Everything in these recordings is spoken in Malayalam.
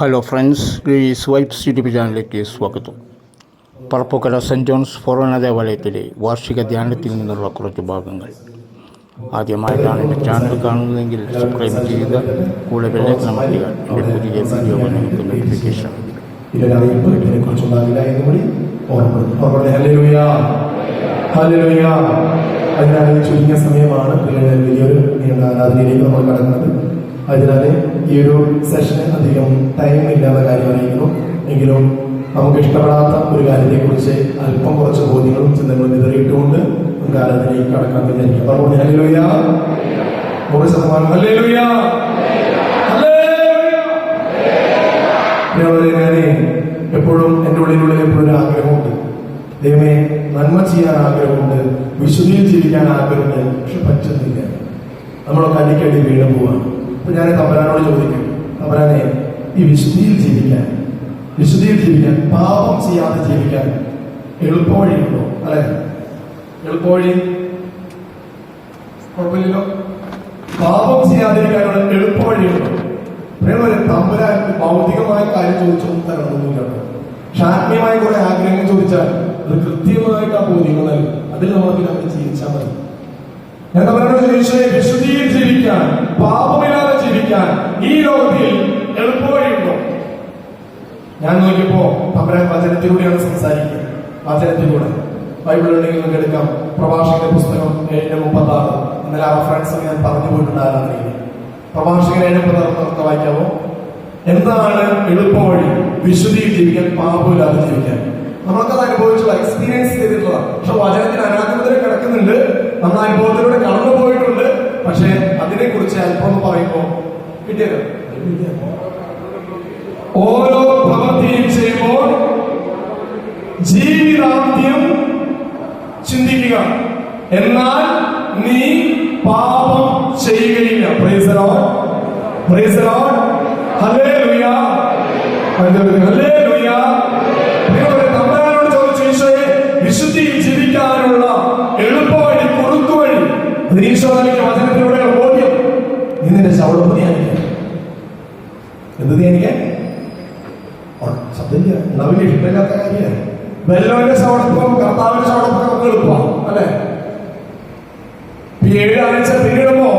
ഹലോ ഫ്രണ്ട്സ് ഈ വൈബ്സ് യൂട്യൂബ് ചാനലിലേക്ക് സ്വാഗതം. പറപ്പുക്കര സെന്റ് ജോൺസ് ഫൊറോന ദേവാലയത്തിലെ വാർഷിക ധ്യാനത്തിൽ നിന്നുള്ള കുറച്ച് ഭാഗങ്ങൾ. ആദ്യമായിട്ടാണ് എന്റെ ചാനൽ കാണുന്നതെങ്കിൽ സബ്സ്ക്രൈബ് ചെയ്യുക കൂടെ അമർത്തുക എന്റെ പുതിയ വീഡിയോ നിങ്ങൾക്ക് നോട്ടിഫിക്കേഷൻ അതിനാൽ ചുരുങ്ങിയ സമയമാണ് വലിയൊരു നീണ്ട ആരാധനയിലേക്ക് നമ്മൾ കടക്കുന്നത്. അതിനാൽ ഈ ഒരു സെഷന് അധികം ടൈം ഇല്ലാത്ത കാര്യമായിരുന്നു. എങ്കിലും നമുക്ക് ഇഷ്ടപ്പെടാത്ത ഒരു കാര്യത്തെക്കുറിച്ച് അല്പം കുറച്ച് ബോധ്യങ്ങളും ചിന്തകളും നിതറിയിട്ടുകൊണ്ട് നമുക്ക് ആരാധനയിലേക്ക് കടക്കാൻ വിചാരിക്കും ഹല്ലേലൂയ. ഹല്ലേലൂയ. എപ്പോഴും എന്റെ ഉള്ളിലുള്ള എപ്പോഴും ആഗ്രഹമുണ്ട്. ദൈവമേ നന്മ ചെയ്യാൻ ആഗ്രഹമുണ്ട്. വിശുദ്ധിയിൽ ജീവിക്കാൻ ആഗ്രഹമുണ്ട്. പക്ഷെ പറ്റുന്നില്ല. നമ്മളൊക്കെ അടിക്കടി വീണ് പോവാണ് അപ്പൊ ഞാൻ തമ്പരാനോട് ചോദിക്കും തമ്പരാനെ ഈ വിശുദ്ധിയിൽ ജീവിക്കാൻ വിശുദ്ധിയിൽ ജീവിക്കാൻ പാപം ചെയ്യാതെ ജീവിക്കാൻ എളുപ്പവഴിയുണ്ടോ? അല്ലെ? എളുപ്പവഴി? കുഴപ്പമില്ലല്ലോ. പാപം ചെയ്യാതിരിക്കാനുള്ള എളുപ്പവഴിയുണ്ടോ? പ്രിയമുള്ളവരെ തമ്പുരാൻ ഭൗതികമായ കാര്യം ചോദിച്ചൊന്നും തരണമെന്നില്ല പക്ഷെ ആത്മീയമായ കുറെ ആഗ്രഹങ്ങൾ ചോദിച്ചാൽ അത് കൃത്യമായിട്ട് ആ ബോധ്യങ്ങൾ നൽകും. അതിൽ നമ്മൾ പിന്നെ ജീവിച്ചാൽ മതി. ഞാൻ തമ്പുരാനോട് ചോദിച്ചത് വിശുദ്ധിയിൽ ജീവിക്കാൻ പാപമില്ലാതെ ജീവിക്കാൻ ഈ ലോകത്തിൽ എളുപ്പവഴിയുണ്ടോ? ഞാൻ നോക്കിയപ്പോ അവരെ വചനത്തിലൂടെയാണ് സംസാരിക്കുക വചനത്തിലൂടെ. ബൈബിൾ ഉണ്ടെങ്കിൽ നമുക്ക് എടുക്കാം. പ്രഭാഷകന്റെ പുസ്തകം ഏഴിന്റെ മുപ്പത്തി ആറ് ഇന്നലെ ആ ഫ്രണ്ട്സ് ഞാൻ പറഞ്ഞു പോയിട്ടുണ്ടായിരുന്നു പ്രഭാഷകൻ ഏഴ് മുപ്പത്തി ആറ് വായിക്കാമോ എന്താണ് എളുപ്പവഴി? വിശുദ്ധി ജീവിക്കാൻ പാപമില്ലാതെ ജീവിക്കാൻ. നമ്മൾക്കത് അനുഭവിച്ചുള്ള എക്സ്പീരിയൻസ് ചെയ്തിട്ടുള്ളതാണ്. പക്ഷെ വചനത്തിന് അനാഥത്തിൽ കിടക്കുന്നുണ്ട്. നമ്മൾ അനുഭവത്തിലൂടെ കടന്നു പോയിട്ടുണ്ട് പക്ഷെ അതിനെ കുറിച്ച് അല്പം ഒന്ന് പറയുമ്പോ ഓരോ പ്രവൃത്തിയും ചെയ്യുമ്പോൾ ജീവിതാന്ത്യം ചിന്തിക്കുക. എന്നാൽ നീ പാപം ചെയ്യുകയില്ല. Praise the ഹലേ Praise the ഉണ്ടാവില്ല ഇഷ്ടമില്ലാത്ത കാര്യമാണ്. ശവടപ്പം കർത്താവിന്റെ നമുക്ക് എളുപ്പമാണ് അല്ലെ? ഏഴാഴ്ച ഏഴ് പിന്നിടുമ്പോ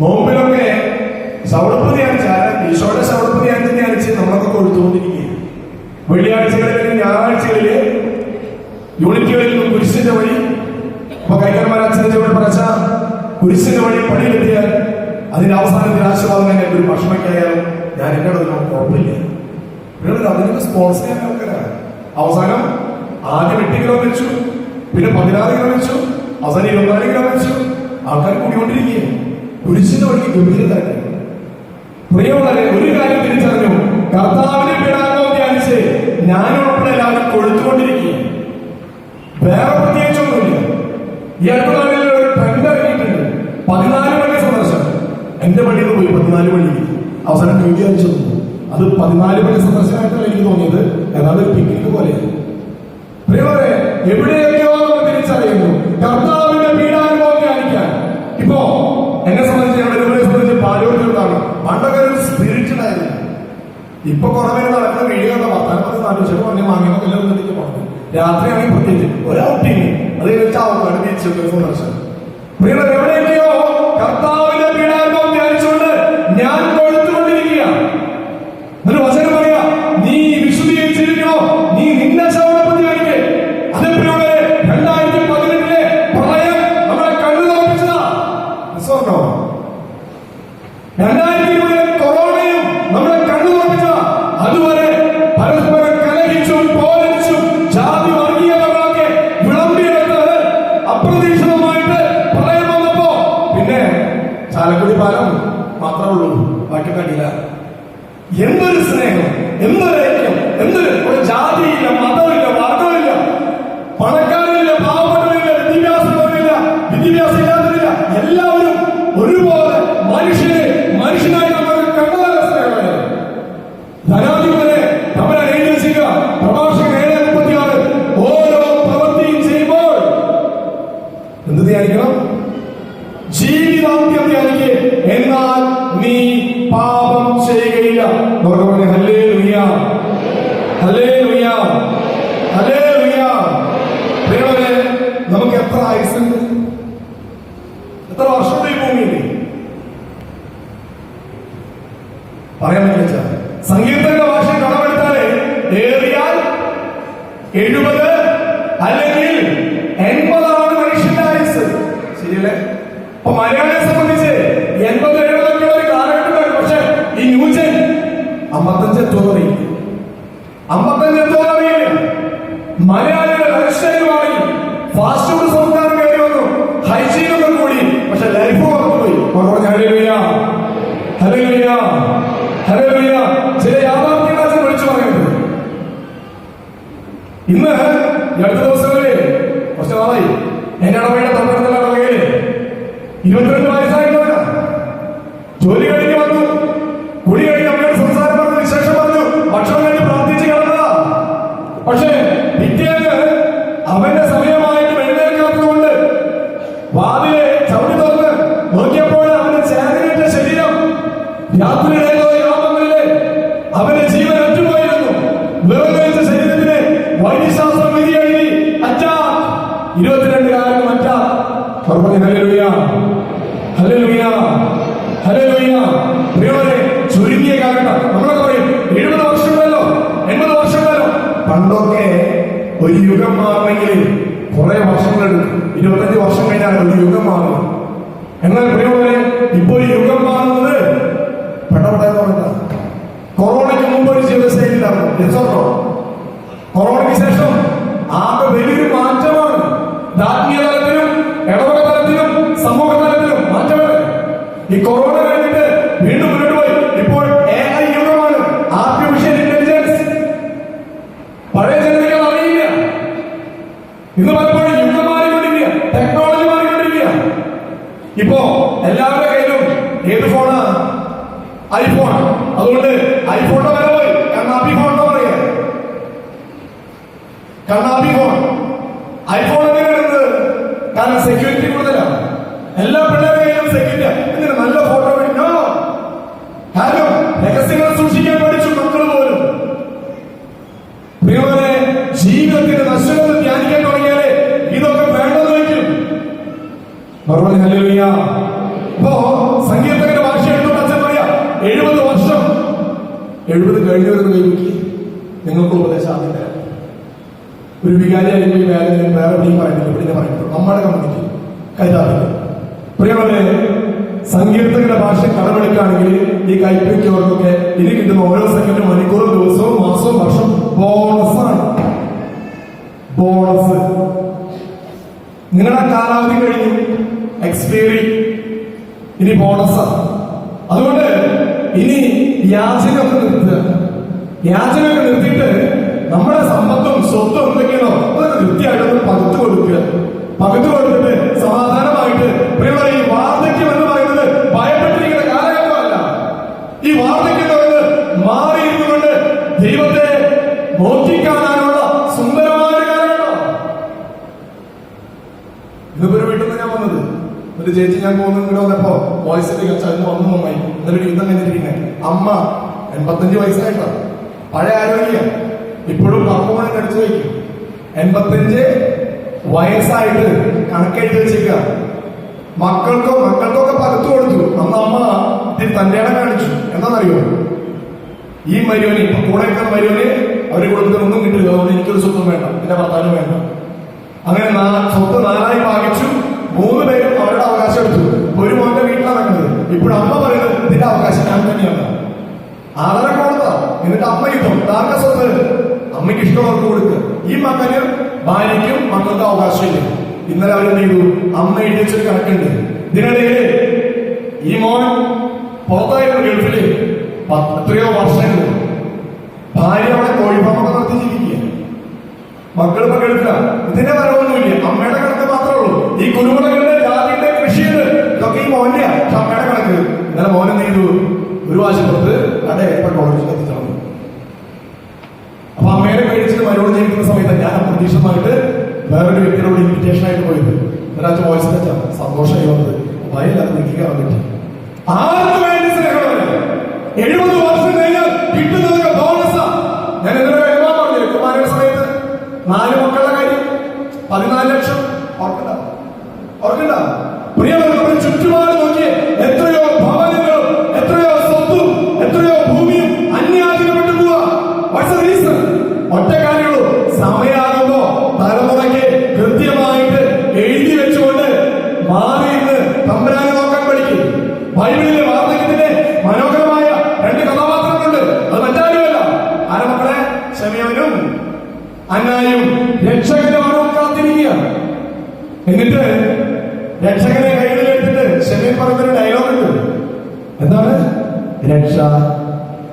നോമ്പിലൊക്കെ ശവടപ്പ് ധ്യാനിച്ചാൽ ഈശോയുടെ ശവടപ്പ് ധ്യാനിച്ച് ധ്യാനിച്ച് നമ്മളൊക്കെ കൊടുത്തുകൊണ്ടിരിക്കുകയാണ് വെള്ളിയാഴ്ചകളിൽ ഞായറാഴ്ചകളിൽ യൂണിറ്റുകളിൽ നിന്നും കുരിശിന്റെ വഴി അച്ഛനെ ചുവട് പറച്ച കുരിശിന്റെ വഴി പണിയിലെത്തിയാൽ അതിന്റെ അവസാനത്തിൽ ആശീർവാദം ഒരു ഭക്ഷണക്കായാലും ഞാൻ എന്നോട് ഒന്നും കുഴപ്പമില്ല. നിങ്ങൾ അതിനൊക്കെ സ്പോൺസർ ചെയ്യാൻ ആൾക്കാരാണ്. അവസാനം ആദ്യം എട്ട് കിലോ വെച്ചു പിന്നെ പതിനാറ് കിലോ വെച്ചു അവസാനം ഇരുപത്തിനാല് കിലോ വെച്ചു. ആൾക്കാർ കൂടിക്കൊണ്ടിരിക്കുകയും കുരിശിന്റെ വഴി ഗംഭീരത പ്രിയമുള്ളവരെ ഒരു കാര്യം തിരിച്ചറിഞ്ഞു. കർത്താവിനെ പീഡാനുഭവം ധ്യാനിച്ച് ഞാനുൾപ്പെടെ എല്ലാവരും കൊഴുത്തുകൊണ്ടിരിക്കുകയാണ്. വേറെ പ്രത്യേകിച്ചൊന്നുമില്ല ഈ ഒരു ട്രെൻഡ് ഇറങ്ങിയിട്ടുണ്ട്. പതിനാല് മണി സന്ദർശനം. എന്റെ പള്ളിയിൽ പോയി പതിനാല് മണിക്ക് അവസാനം ന്യൂ ഇയർ അയച്ചു. അത് പതിനാല് മണി സന്ദർശനമായിട്ടല്ല എനിക്ക് തോന്നിയത്. ഒരു പിക്നിക് പോലെയാണ് പ്രിയവരെ എവിടെയൊക്കെയോ തിരിച്ചറിയുന്നു. കർത്താവിന്റെ പീഡാനുഭവം ധ്യാനിക്കാൻ. ഇപ്പോ എന്നെ സംബന്ധിച്ച് ഞങ്ങളുടെ സംബന്ധിച്ച് പാലോട്ടിലാണ് പണ്ടൊക്കെ ഒരു സ്പിരിറ്റ് ആയിരുന്നു ഇപ്പൊ കുറെ പേര് നടക്കുന്ന വീഡിയോ കണ്ട? വർത്താനം നാട്ടു ചെറു പറഞ്ഞ മാങ്ങയൊക്കെ എല്ലാം പോകുന്നത് രാത്രിയാണെങ്കിൽ പ്രത്യേകിച്ച് ഒരാൾ അത് കഴിഞ്ഞാൽ ആവുകയാണ് ബീച്ചിൽ ഒരു സന്ദർശനം. പ്രിയവരെ എവിടെയൊക്കെയോ കർത്താവിന്റെ ചാലക്കുടി പാലം മാത്രമേ ഉള്ളൂ. ബാക്കി കണ്ടില്ല എന്തൊരു സ്നേഹം എന്തൊരു ഐക്യം എന്തൊരു ഒരു ജാതിയില്ല മതമില്ല വർഗമില്ല. പണക്കാരില്ല എഴുപത് ഇപ്പോ നമ്മുടെ കമ്പനിക്ക് കൈതാറില്ല പ്രിയമേ സങ്കീർത്തകരുടെ ഭാഷ കടമെടുക്കുകയാണെങ്കിൽ ഈ കൈപ്പിടിക്കവർക്കൊക്കെ ഇനി കിട്ടുന്ന ഓരോ സെക്കൻഡും മണിക്കൂറും ദിവസവും മാസവും വർഷം ആണ്. ബോണസ് നിങ്ങളുടെ കാലാവധി കഴിഞ്ഞു. എക്സ്പയറി ഇനി ബോണസാണ് അതുകൊണ്ട് ഇനി യാചനൊക്കെ നിർത്തുക. യാചനയൊക്കെ നിർത്തിയിട്ട് നമ്മുടെ സമ്പത്തും സ്വത്തും എന്തൊക്കെയാണോ അതൊക്കെ കൃത്യമായിട്ടൊന്ന് പകുത്തു കൊടുക്കുക. പകുത്തു കൊടുത്തിട്ട് സമാധാനമായിട്ട് പ്രിയമുള്ള ഈ വാർദ്ധക്യം എന്ന് പറയുന്നത് ഭയപ്പെട്ടിരിക്കുന്ന കാലഘട്ടമല്ല. ഈ വാർദ്ധക്യം എന്ന് പറയുന്നത് മാറിയിരുന്നുകൊണ്ട് ദൈവത്തെ നോക്കിക്കാണാനുള്ള സുന്ദരമായ കാലഘട്ടം. ഇതുപോലെ വീട്ടിൽ നിന്ന് ഞാൻ വന്നത്. ഒരു ചേച്ചി ഞാൻ പോകുന്നു ഇവിടെ വന്നപ്പോ വോയിസിൽ ചതിന് വന്നു നന്നായി ഇന്നലെ യുദ്ധം കഴിഞ്ഞിരിക്കുന്നത് അമ്മ എൺപത്തഞ്ച് വയസ്സായിട്ടാണ് പഴയ ആരോഗ്യം. ഇപ്പോഴും പപ്പുമണി കടിച്ചു വയ്ക്കും എൺപത്തഞ്ച് വയസ്സായിട്ട് കണക്കെഴുതി വെച്ചേക്ക മക്കൾക്കോ മക്കൾക്കൊക്കെ പകർത്തു കൊടുത്തു. അന്ന് അമ്മ ഇതിൽ തന്റെ ഇടം കാണിച്ചു. എന്താണെന്നറിയോ? ഈ മരുവന് ഇപ്പൊ കൂടെ നിൽക്കുന്ന മരുവന് അവർ കൊടുക്കുന്ന ഒന്നും കിട്ടില്ല. അതുകൊണ്ട് എനിക്കൊരു സ്വത്തും വേണ്ട. എന്റെ ഭർത്താവിനും വേണ്ട. അങ്ങനെ സ്വത്ത് നാലായി ഭാഗിച്ചു മൂന്ന് പേരും അവരുടെ അവകാശം എടുത്തു. ഒരു മോന്റെ വീട്ടിലാണ് നടക്കുന്നത്. ഇപ്പോഴും അമ്മ പറയുന്നത് ഇതിന്റെ അവകാശം ഞാൻ തന്നെയാണ്. ആളെ കൊടുത്ത എന്നിട്ട് അമ്മ യുദ്ധം താങ്ക സ്വത്ത്? അമ്മയ്ക്ക് ഇഷ്ടമുള്ളവർക്ക് കൊടുക്കുക ഈ മകന് ഭാര്യയ്ക്കും മക്കൾക്ക് അവകാശമില്ല. ഇന്നലെ അവരെന്ത് ചെയ്തു? അമ്മ എഴുതി കണക്കുണ്ട്. ഇതിനിടയിൽ ഈ മോൻ പുറത്തായിരുന്നു ഗൾഫിൽ. എത്രയോ വർഷങ്ങൾ. ഭാര്യ അവിടെ കോഴിഫാമൊക്കെ നടത്തി ജീവിക്കുക മക്കൾ ഇപ്പൊ കേൾക്കുക ഇതിന്റെ വരവൊന്നുമില്ല അമ്മയുടെ കണക്ക് മാത്രമേ ഉള്ളൂ ഈ കുരുമുളകളുടെ ജാതിയുടെ കൃഷിയുണ്ട് ഇതൊക്കെ ഈ മോന്റെ പക്ഷെ അമ്മയുടെ കണക്ക് ഇന്നലെ മോൻ എന്ത് ചെയ്തു ഒരു വാശിപ്പുറത്ത് അവിടെ ഇപ്പൊ കോളേജിൽ എത്തിച്ചേർന്നു അപ്പൊ അമ്മേനെ പേടിച്ചിട്ട് മരോട് ജീവിക്കുന്ന സമയത്ത് ഞാൻ അപ്രതീക്ഷിതമായിട്ട് വേറൊരു ആയിട്ട് പോയത്. ഒരാൾക്ക് വോയിസ് വെച്ചാ സന്തോഷമായി വന്നത്. ഭയമില്ലാതെ നിൽക്കാൻ പറ്റി ആർക്ക് വേണ്ടി എഴുപത്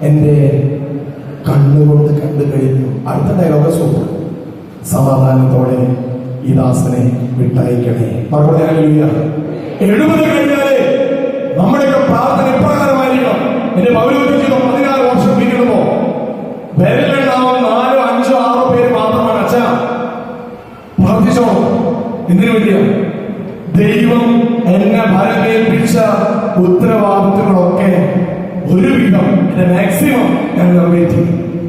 എന്റെ കണ്ണുകൊണ്ട് കണ്ടു കഴിഞ്ഞു. അടുത്ത ഡയലോഗ് സൂപ്പർ. സമാധാനത്തോടെ ഈ ദാസനെ വിട്ടയക്കണേ. എഴുപത് കഴിഞ്ഞാലേ നമ്മുടെയൊക്കെ പ്രാർത്ഥന ഇപ്രകാരമായിരിക്കണം. എന്റെ ജീവിതം പതിനാറ് വർഷം പിന്നിടുമോ വിരലുണ്ടാവും നാലോ അഞ്ചോ ആറോ പേര് മാത്രമാണ് അച്ഛ പ്രാർത്ഥിച്ചോ എന്തിനു വേണ്ടിയാ? ദൈവം എന്നെ ഭരമേൽപ്പിച്ച ഉത്തരവാദിത്തങ്ങളൊക്കെ ഒരുവിധം. എന്റെ മാക്സിമം ഞാൻ നിറവേറ്റി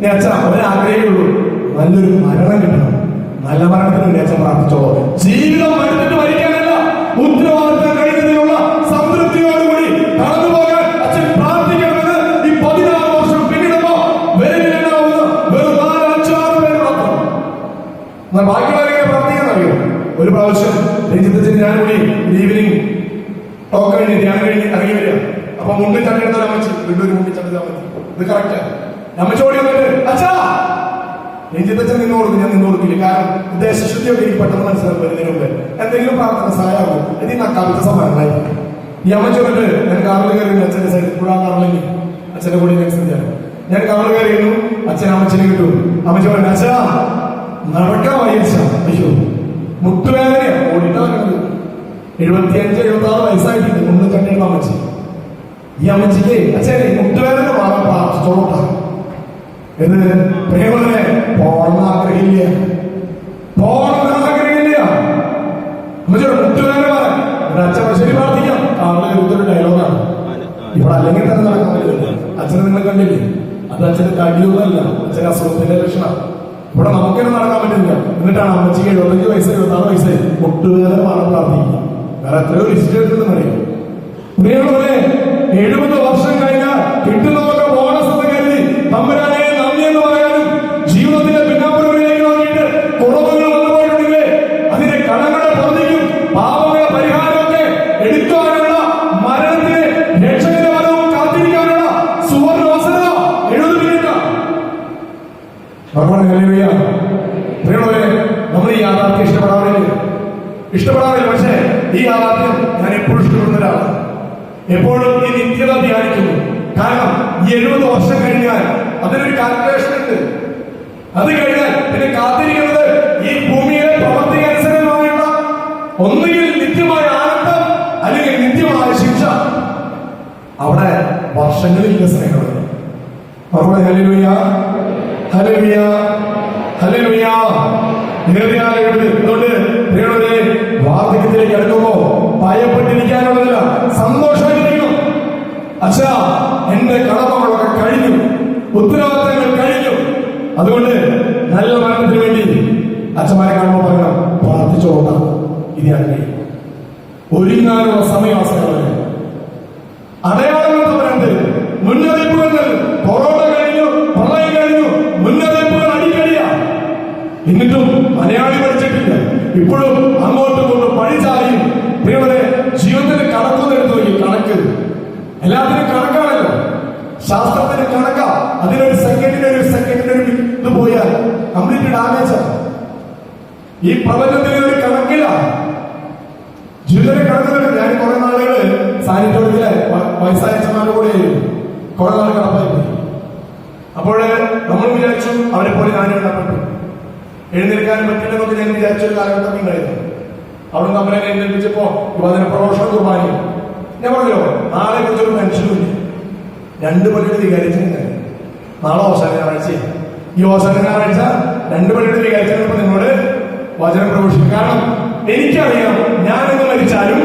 ഞാൻ അച്ഛൻ ഒരാഗ്രഹമുള്ളൂ. നല്ലൊരു മരണം കിട്ടണം. നല്ല മരണത്തിന് വേണ്ടി അച്ഛൻ പ്രാർത്ഥിച്ചോ. ജീവിതം മരുന്നിട്ട് മരിക്കാനല്ല ഉത്തരവാദിത്തം കഴിയുന്നതിനുള്ള സംതൃപ്തിയോടുകൂടി പോകാൻ അച്ഛൻ ഈ പതിനാറ് വർഷം അറിയോ ഒരു പ്രാവശ്യം ഞാൻ കൂടി ഈവനിങ് ടോക്ക് കഴിഞ്ഞ് ധ്യാനം കഴിഞ്ഞ് ഇറങ്ങി വരിക. അപ്പൊ മുമ്പിൽ അമ്മച്ചി വീണ്ടും ഒരു ചണ്ടെടുത്താൽ മതി. ഇത് നമ്മ ഓടി വന്നിട്ട് അച്ഛാ! രഞ്ജിത്തച്ഛൻ നിന്ന് കൊടുക്കും ഞാൻ നിന്ന് കൊടുക്കില്ല കാരണം ഉദ്ദേശശുദ്ധിയൊക്കെ എനിക്ക് പെട്ടെന്ന് മനസ്സിലാക്കി വരുന്നതിന് മുമ്പ്. എന്തെങ്കിലും പ്രാർത്ഥന സഹായമാകും എനിക്ക് ആ കവിത സമാനമായി ഈ അമ്മ ചോദിട്ട് ഞാൻ കാറിൽ കയറി അച്ഛന്റെ സൈഡിൽ പുഴ കാറിലേക്ക് അച്ഛന്റെ കൂടെ ഞാൻ ഞാൻ കാറിൽ കയറിയിരുന്നു അച്ഛൻ അമ്മച്ചനെ കിട്ടും അമ്മ പറഞ്ഞു അച്ഛാ നടക്കാൻ അയ്യോ ഓടിട്ടാ എഴുപത്തിയഞ്ച് എഴുപത്തി വയസ്സായിട്ടുണ്ട്. കണ്ടിരുന്ന അമ്മച്ചി. ഈ അമ്മച്ചിക്ക് അച്ഛനെ മുട്ടുവേദന മാറാൻ പ്രാർത്ഥിച്ചോളൂട്ടാ. എന്ന് പ്രേമനെ പോകണം ആഗ്രഹമില്ല. പോണെന്ന് ആഗ്രഹമില്ല. അമ്മച്ചിയുടെ മുട്ടുവേദന മാറാൻ. അച്ഛൻ ശരി പ്രാർത്ഥിക്കാം. കാറിലെ ഒരു ഡയലോഗാണ്. ഇവിടെ അല്ലെങ്കിൽ തന്നെ നടക്കുന്നില്ല. അച്ഛനെ നിങ്ങൾ കണ്ടില്ലേ? അത് അച്ഛന് കടിയൊന്നുമല്ല. അച്ഛന് അസുഖത്തിന്റെ ലക്ഷണം. ഇവിടെ നമുക്കിനെ നടക്കാൻ പറ്റില്ല. എന്നിട്ടാണ് അമ്മച്ചിക്ക് എഴുപത്തഞ്ച് വയസ്സ് എഴുപത്തി ആറ് വയസ്സ് മുട്ടുവേദന മാറാൻ പ്രാർത്ഥിക്കുക. വേറെ എത്രയോ ലിസ്റ്റ് പ്രിയമുള്ളവരെ എഴുപത് വർഷം കഴിഞ്ഞാൽ കിട്ടുന്നതൊക്കെ ബോണസ് കരുതി തമ്പുരാനെ നന്ദി എന്ന് പറയാനും ജീവിതത്തിന്റെ പിന്നാമ്പുറങ്ങളിലേക്ക് നോക്കിയിട്ട് കുറവുകൾ വന്നുപോയിട്ടുണ്ടെങ്കിൽ അതിന്റെ കടങ്ങളെ പൊതിക്കും പാപങ്ങളെ പരിഹാരമൊക്കെ ഇഷ്ടപ്പെടാറില്ല? ഇഷ്ടപ്പെടാറില്ല പക്ഷേ ഈ യാഥാർത്ഥ്യം ഞാൻ എപ്പോഴും ഇഷ്ടപ്പെടുന്ന ഒരാളാണ്. എപ്പോഴും ഈ നിത്യത ധ്യാനിക്കുന്നു കാരണം ഈ എഴുപത് വർഷം കഴിഞ്ഞാൽ അതിനൊരു കാൽക്കുലേഷൻ ഉണ്ട്. അത് കഴിഞ്ഞാൽ പിന്നെ കാത്തിരിക്കുന്നത് ഈ ഭൂമിയിലെ പ്രവർത്തി അനുസരണമായുള്ള ഒന്നുകിൽ നിത്യമായ ആനന്ദം അല്ലെങ്കിൽ നിത്യമായ ശിക്ഷ. അവിടെ വർഷങ്ങളിൽ പ്രിയമുള്ളവരെ വാർദ്ധക്യത്തിലേക്ക് അടുക്കുമ്പോ ഭയപ്പെട്ടിരിക്കാനുള്ളതല്ല സന്തോഷമായിരിക്കണം അച്ഛാ എന്റെ കടമകളൊക്കെ കഴിഞ്ഞു. ഉത്തരവാദിത്തങ്ങൾ കഴിഞ്ഞു. അതുകൊണ്ട് നല്ല മരണത്തിന് വേണ്ടി അച്ഛന്മാരെ കാണുമ്പോൾ പറയണം പ്രാർത്ഥിച്ചോട്ടാ ഇത് ഞാൻ കഴിയും ഒരുങ്ങാനുള്ള സമയം അടയാളങ്ങൾ തമ്പുരാൻ തരും മുന്നറിയിപ്പുകൾ തരും കൊറോണ കഴിഞ്ഞു പ്രളയം കഴിഞ്ഞു മുന്നറിയിപ്പുകൾ അടിക്കടിയാ എന്നിട്ടും മലയാളി പഠിച്ചിട്ടില്ല ഇപ്പോഴും അങ്ങോട്ടും ഇങ്ങോട്ടും പഴിചായും പ്രിയവരെ ജീവിതത്തിന് കണക്കൊന്നെടുത്ത് നോക്കി കണക്ക് എല്ലാത്തിനും കണക്കാണല്ലോ ശാസ്ത്രത്തിന് കണക്കാ അതിനൊരു സെക്കൻഡിന് ഒരു സെക്കൻഡിന് ഒരു ഇത് പോയാൽ കംപ്ലീറ്റ് ഡാമേജ് ഈ പ്രപഞ്ചത്തിന് ഒരു കണക്കില്ല ജീവിതത്തിൽ കടന്നു ഞാൻ കുറെ നാളുകൾ സാന്നിധ്യത്തിലെ വയസ്സായ അച്ഛന്മാരുടെ കൂടെ കുറെ നാൾ കടപ്പായി പോയി അപ്പോൾ നമ്മൾ വിചാരിച്ചു അവരെ പോലെ ഞാനും ഇടപെട്ടു എഴുന്നേൽക്കാൻ പറ്റില്ലെന്നൊക്കെ ഞാൻ വിചാരിച്ച ഒരു കാലഘട്ടം ഉണ്ടായിരുന്നു അവിടെ നമ്മളെ എഴുന്നേൽപ്പിച്ചപ്പോ യുവജന പ്രഘോഷണം കുർബാനി ഞാൻ പറഞ്ഞല്ലോ നാളെ കുറിച്ചൊരു ടെൻഷനുമില്ല രണ്ട് പള്ളിയുടെ വികാരിച്ചിട്ടുണ്ട്. നാളെ അവസാന ഞായറാഴ്ച. ഈ അവസാന ഞായറാഴ്ച രണ്ട് പള്ളിയുടെ വികാരിച്ചപ്പോൾ നിങ്ങളോട് വചനം പ്രവേശിക്കും കാരണം എനിക്കറിയാം ഞാൻ ഇന്ന് മരിച്ചാലും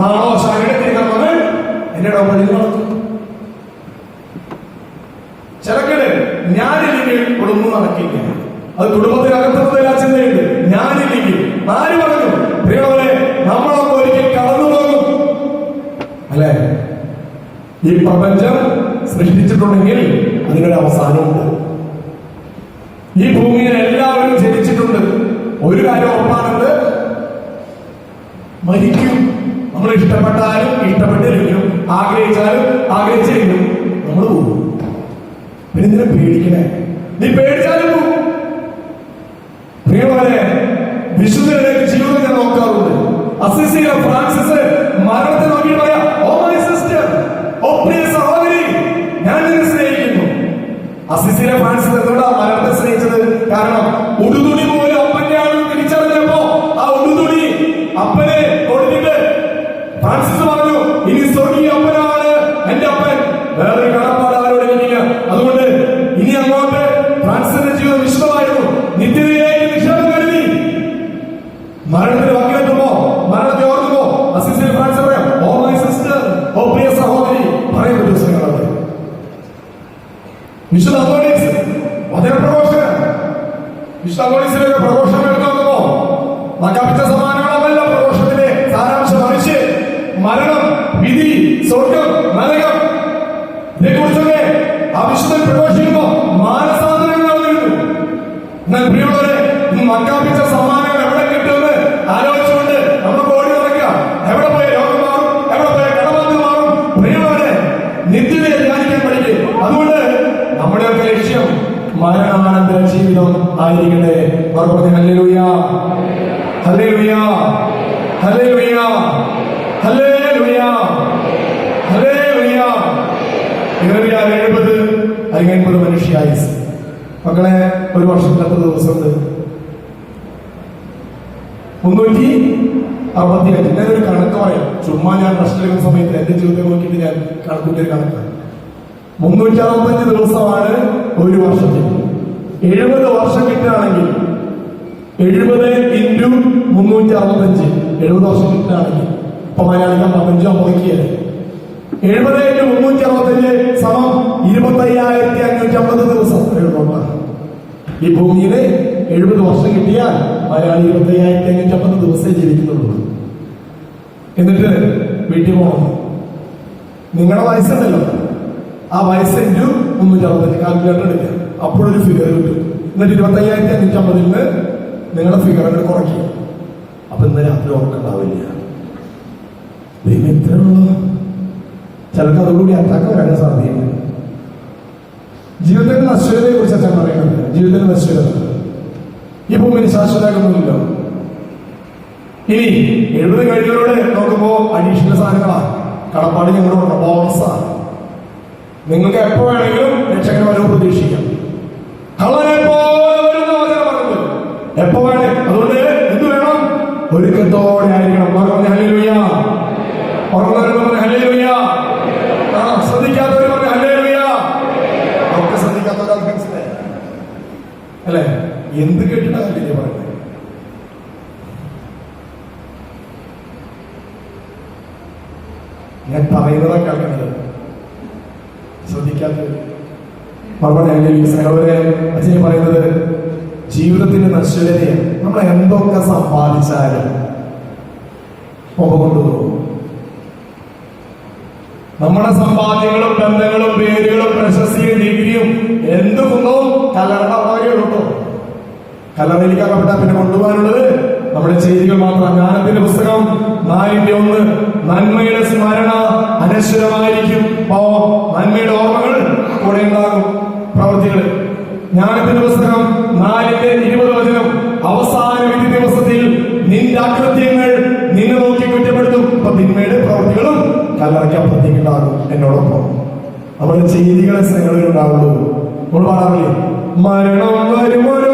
നാളെ അവസാനയുടെ തിരികെ എന്റെ ഇടപെടലിൽ നടക്കും. ചിലക്കട് എനിക്ക് ഒന്നും നടക്കില്ല. അത് കുടുംബത്തിനകത്ത് ആര് പറഞ്ഞു? പ്രിയവരെ നമ്മളൊക്കെ ഒരിക്കൽ കടന്നു പോകും. അല്ലെ? ഈ പ്രപഞ്ചം സൃഷ്ടിച്ചിട്ടുണ്ടെങ്കിൽ അതിനൊരു അവസാനമുണ്ട്. ഈ ഭൂമിയിൽ എല്ലാവരും ജനിച്ചിട്ടുണ്ട്. ഒരു കാര്യം ഉറപ്പാണത്. മരിക്കും. നമ്മൾ ഇഷ്ടപ്പെട്ടാലും ഇഷ്ടപ്പെട്ടില്ലെങ്കിലും ആഗ്രഹിച്ചാലും ആഗ്രഹിച്ചില്ലെങ്കിലും നമ്മൾ പോകും. പിന്നെ പേടിക്കണേ. നീ പേടിച്ചാലും असिसे या फ्रांसिसे मारते होंगे എന്നാൽ പ്രിയമുള്ളവരെ മക്കാപ്പിച്ച സമ്മാനങ്ങൾ എവിടെ കിട്ടുമെന്ന് ആലോചിച്ചുകൊണ്ട് നമ്മൾ ഓടി നടക്കുക. എവിടെ പോയ രോഗം മാറും? എവിടെ പോയ കടബാധ്യത മാറും? പ്രിയമുള്ളവരെ നിത്യതയെ ധ്യാനിക്കാൻ പഠിക്കും. അതുകൊണ്ട് നമ്മുടെയൊക്കെ ലക്ഷ്യം മരണാനന്തര ജീവിതം ആയിരിക്കട്ടെ. അവർ പറഞ്ഞു hallelujah. Hallelujah. Hallelujah. Hallelujah. Hallelujah ഇരവിയാൽ എഴുപത് അയ്യൻപത് മനുഷ്യായുസ് മക്കളെ ഒരു വർഷത്തിൽ എത്ര ദിവസമുണ്ട്. മുന്നൂറ്റി അറുപത്തി അഞ്ച് ഞാനൊരു കണക്ക് പറയാം. ചുമ്മാ ഞാൻ പ്രശ്നം എടുക്കുന്ന സമയത്ത് എന്റെ ജീവിതത്തെ നോക്കിയിട്ട് ഞാൻ കണക്കൂട്ടിയ കണക്കാണ്. മുന്നൂറ്റി അറുപത്തഞ്ച് ദിവസമാണ് ഒരു വർഷത്തിൽ. എഴുപത് വർഷം കിട്ടുകയാണെങ്കിൽ എഴുപത് ഇന്റു മുന്നൂറ്റി അറുപത്തഞ്ച് എഴുപത് വർഷം കിട്ടുകയാണെങ്കിൽ ഇപ്പൊ മലയാളിക്കാൻ പതിനഞ്ചോ മുടക്കിയത് എഴുപത് ഇന്റു മുന്നൂറ്റി അറുപത്തഞ്ച് സമം ഇരുപത്തി അയ്യായിരത്തി അഞ്ഞൂറ്റി അമ്പത് ദിവസം. എഴുതുന്നുണ്ട് ഈ ഭൂമിയിൽ എഴുപത് വർഷം കിട്ടിയാൽ മലയാളി ഇരുപത്തയ്യായിരത്തി അഞ്ഞൂറ്റമ്പത് ദിവസമേ ജീവിക്കുന്നുള്ളൂ. എന്നിട്ട് വീട്ടിൽ പോകണം നിങ്ങളുടെ വയസ്സുണ്ടല്ലോ. ആ വയസ്സ് ഇന്റു മുന്നൂറ്റി അറുപത്തഞ്ച് കാൽക്കുലേറ്റർ എടുക്കുക. അപ്പോഴൊരു ഫിഗർ കിട്ടും. എന്നിട്ട് ഇരുപത്തയ്യായിരത്തി അഞ്ഞൂറ്റമ്പതിൽ നിന്ന് നിങ്ങളുടെ ഫിഗർ അങ്ങോട്ട് കുറയ്ക്കും അപ്പൊ ഇന്ന് രാത്രി ഉറക്കുണ്ടാവില്ല. ദൈവം ഇത്രയുള്ള ചിലർക്ക് അതുകൂടി അറ്റാക്ക് വരാനും സാധ്യതയുണ്ട്. ജീവിതത്തിന്റെ നശ്വരതയെ കുറിച്ച് അച്ഛൻ പറയുന്നത്. ജീവിതത്തിന്റെ നശ്വരത ഈ ഭൂമിയിൽ ശാശ്വതമാകുന്നില്ലല്ലോ ഇനി എഴുപത് കഴിഞ്ഞവരോട് നോക്കുമ്പോ അഡീഷണൽ സാധനങ്ങളാ. കടപ്പാട് ഞങ്ങളുടെ ബോണസാ നിങ്ങൾക്ക് എപ്പോ വേണമെങ്കിലും രക്ഷകൻ വരവ് പ്രതീക്ഷിക്കാം. എപ്പോ വേണേ. അതുകൊണ്ട് എന്ത് വേണം? ഒരുക്കത്തോടെ ആയിരിക്കണം പറഞ്ഞ ഹല്ലേലൂയ ഉറങ്ങുന്നവർ പറഞ്ഞ ഹല്ലേലൂയ ആ ശ്രദ്ധിക്കാത്തവർ പറഞ്ഞ ഹല്ലേലൂയ ഒക്കെ ശ്രദ്ധിക്കാത്തവരാൾ മനസ്സിലായി അല്ലേ എന്ത് കേട്ടിട്ടാ ഹല്ലേലൂയ പറയുന്നത് ഞാൻ പറയുന്നതാ കേൾക്കുന്നത് ശ്രദ്ധിക്കാത്തത്. മറുപടി അല്ലെങ്കിൽ സഹോദരെ അച്ഛനെ പറയുന്നത് ജീവിതത്തിന്റെ നശ്വരതയാണ് നമ്മൾ എന്തൊക്കെ സമ്പാദിച്ചാലും ഒപ്പം കൊണ്ടുപോകും. നമ്മുടെ സമ്പാദ്യങ്ങളും ബന്ധങ്ങളും പേരുകളും പ്രശസ്തിയും ഡിഗ്രിയും എന്ത് കുന്നവും കലർന്ന കേട്ടോ കല്ലറയിലേക്ക് അകപ്പെട്ടാൽ പിന്നെ കൊണ്ടുപോകാനുള്ളത്? നമ്മുടെ ചെയ്തികൾ മാത്രം. ജ്ഞാനത്തിന്റെ പുസ്തകം നാലിന്റെ ഒന്ന് നന്മയുടെ സ്മരണ. അനശ്വരമായിരിക്കും ഓ നന്മയുടെ ഓർമ്മകൾ കൂടെ ഉണ്ടാകും. പ്രവൃത്തികൾ ജ്ഞാനത്തിന്റെ പുസ്തകം നാലിന്റെ ഇരുപത് വചനം. അവസാന വിധി ദിവസത്തിൽ നിന്റെ അകൃത്യങ്ങൾ നിന്നെ നോക്കി കുറ്റപ്പെടുത്തും. അപ്പൊ തിന്മയുടെ പ്രവൃത്തികളും കല്ലറയ്ക്കപ്പുറത്തേക്കുണ്ടാകും എന്നോടൊപ്പം. അവരുടെ ചെയ്തികളെ സ്നേഹത്തിൽ ഉണ്ടാവുള്ളൂ. നമ്മൾ പറയാറില്ലേ മരണം വരുമൊരു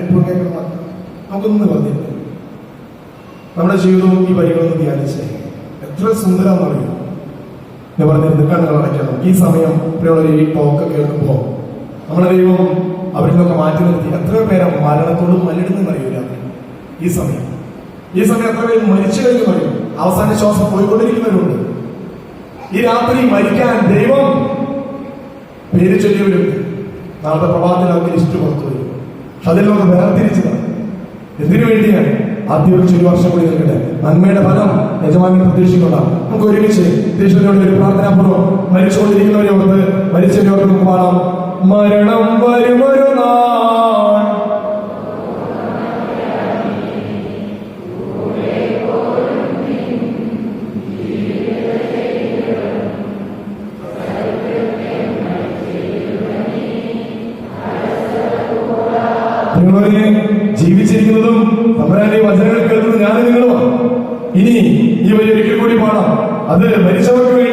ഇപ്പോൾ നമുക്കൊന്ന് പറഞ്ഞില്ല നമ്മുടെ ജീവിതവും ഈ വരികളൊന്ന് ധ്യാനിച്ചേ. എത്ര സുന്ദരമെന്ന് അറിയും? ഞാൻ പറഞ്ഞിരുന്നു കണ്ണുകൾ അടയ്ക്കണം. ഈ സമയം ഇവിടെയുള്ള ഈ ടോക്ക് കേൾക്കുമ്പോൾ നമ്മുടെ ദൈവം അവരിൽ നിന്നൊക്കെ മാറ്റി നിർത്തി. എത്ര പേരെ മരണത്തോട് മല്ലിടുന്നെന്ന് അറിയില്ല ഈ സമയം. ഈ സമയം എത്ര പേര് മരിച്ചു കഴിഞ്ഞു പറയും അവസാന ശ്വാസം പോയിക്കൊണ്ടിരിക്കുന്നവരുണ്ട്. ഈ രാത്രി മരിക്കാൻ ദൈവം പേര് ചൊല്ലിയവരുണ്ട്. നാളത്തെ പ്രഭാതത്തിൽ അവർക്ക് ലിസ്റ്റ് പുറത്തു വരും. അതിൽ നമുക്ക് വേർതിരിച്ചതാണ് എന്തിനു വേണ്ടിയാണ് ആദ്യം ഒരു വർഷം കൂടി നിൽക്കട്ടെ. നന്മയുടെ ഫലം യജമാനൻ പ്രതീക്ഷിക്കൊള്ളാം നമുക്ക് ഒരുമിച്ച് ഈശ്വരനോട് ഒരു പ്രാർത്ഥനാപൂർവം മരിച്ചുകൊണ്ടിരിക്കുന്നവരെ ഓർത്ത് മരിച്ചവരെ ഓർത്ത് നമുക്ക് പാടാം. മരണം വരുമൊരു നാൾ. ഇനി ഈ വരി ഒരിക്കൽ കൂടി പാടാം. അത് മരിച്ചവർക്ക്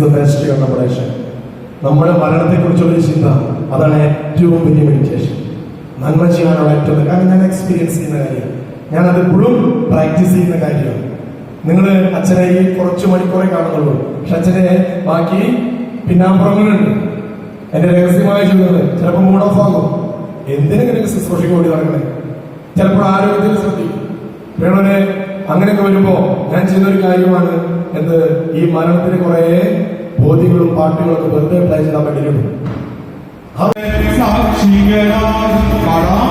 ഇസ് ദ ബെസ്റ്റ് കണ്ടംപ്ലേഷൻ നമ്മുടെ മരണത്തെ കുറിച്ചുള്ള ഒരു ചിന്ത അതാണ് ഏറ്റവും വലിയ മെഡിറ്റേഷൻ നന്മ ചെയ്യാനുള്ള ഏറ്റവും കാരണം ഞാൻ എക്സ്പീരിയൻസ് ചെയ്യുന്ന കാര്യം. ഞാൻ അത് എപ്പോഴും പ്രാക്ടീസ് ചെയ്യുന്ന കാര്യമാണ്. നിങ്ങൾ അച്ഛനെ ഈ കുറച്ച് മണിക്കൂറെ കാണുന്നുള്ളൂ. പക്ഷെ അച്ഛനെ ബാക്കി പിന്നാമ്പുറങ്ങളുണ്ട് എന്റെ രഹസ്യമായ ജീവിതത്തിൽ ചിലപ്പോൾ മൂഡ് ഓഫ് ആകും. എന്തിനെങ്കിലും ശുശ്രൂഷയ്ക്ക് നടക്കണേ? ചിലപ്പോൾ ആരോഗ്യത്തിൽ ശ്രദ്ധിക്കും. അങ്ങനെയൊക്കെ വരുമ്പോ ഞാൻ ചെയ്യുന്ന ഒരു കാര്യമാണ് എന്ത് ഈ മരണത്തിന് കുറെ ബോധ്യങ്ങളും പാട്ടുകളൊക്കെ വെറുതെ പ്ലേ ചെയ്താൽ വേണ്ടിയിട്ടുണ്ട് സാക്ഷികളാകും പടാം.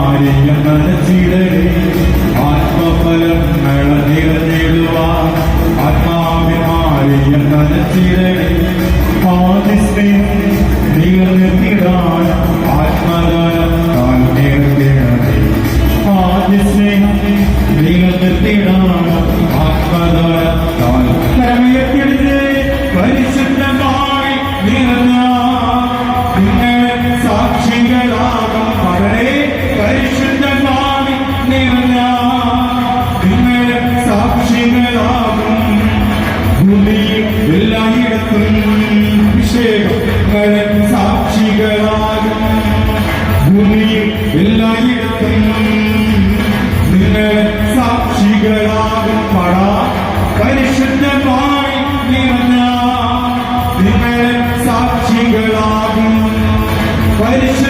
ആത്മാവിമാരിയ മനസ്സിടരെ ആത്മഫലങ്ങൾ നിറഞ്ഞിടുവാൻ ആത്മാവിമാരിയ മനസ്സിടരെ ആദിസ്മേ നിറഞ്ഞിടാൻ ആത്മദാനം താൻ നേർത്തിടരെ ആദിസ്മേ നിറഞ്ഞിടാൻ ആത്മദാനം താൻ Thank you.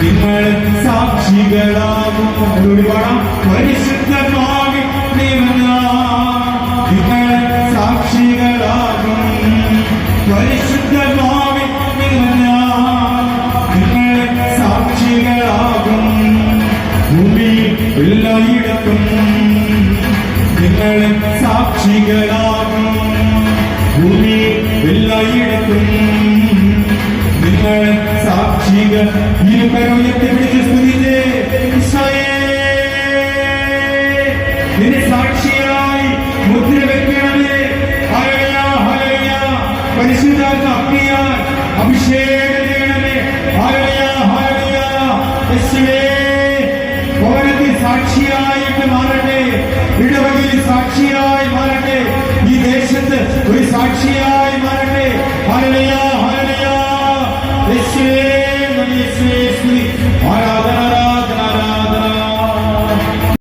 നിങ്ങൾ സാക്ഷികളാകും. അതുകൂടി Número y